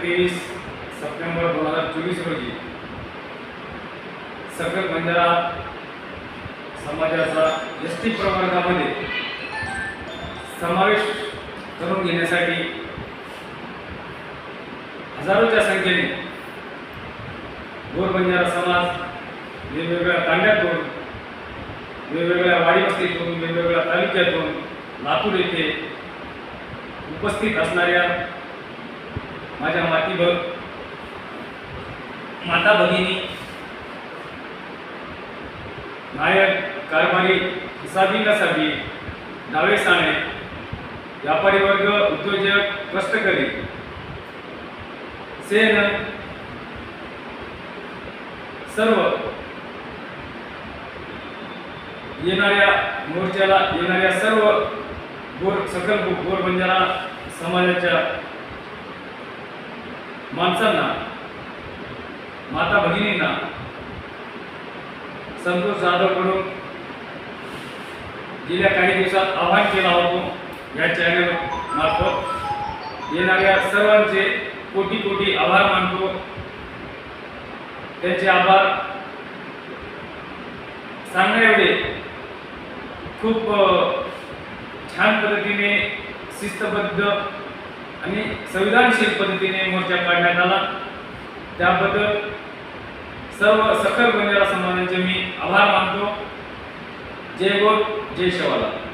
तेवीस सप्टेंबर दोन हजार चोवीस रोजी सकल बंजारा समाजाचा एस टी प्रवर्गामध्ये समावेश करून घेण्यासाठी हजारोच्या संख्येने गोर बंजारा समाज वेगवेगळ्या तांड्यातून वेगवेगळ्या वाडीवस्तीतून वेगवेगळ्या तालुक्यातून लातूर येथे उपस्थित असणाऱ्या माझ्या मातीभर माता भगिनी नायक कारभारी हिसाबी नसाबी डावे साणे व्यापारी वर्ग उद्योजक कष्टकरी सेन सर्व येणाऱ्या मोर्चाला येणाऱ्या सर्व गोर सकल गोर बंजारा समाजाच्या माणसांना माता भगिनींना संतोष जाधवकडून गेल्या काही दिवसात आवाहन केला होतो. या चॅनल मार्फत येणाऱ्या सर्वांचे कोटी कोटी आभार मानतो. त्यांचे आभार सांगण्या एवढे खूप छान पद्धतीने शिस्तबद्ध आणि संविधानशील पद्धतीने मोर्चा काढण्यात आला. त्याबद्दल सर्व सकल बंजारा समाजांचे मी आभार मानतो. जय गोर जय शेवाला.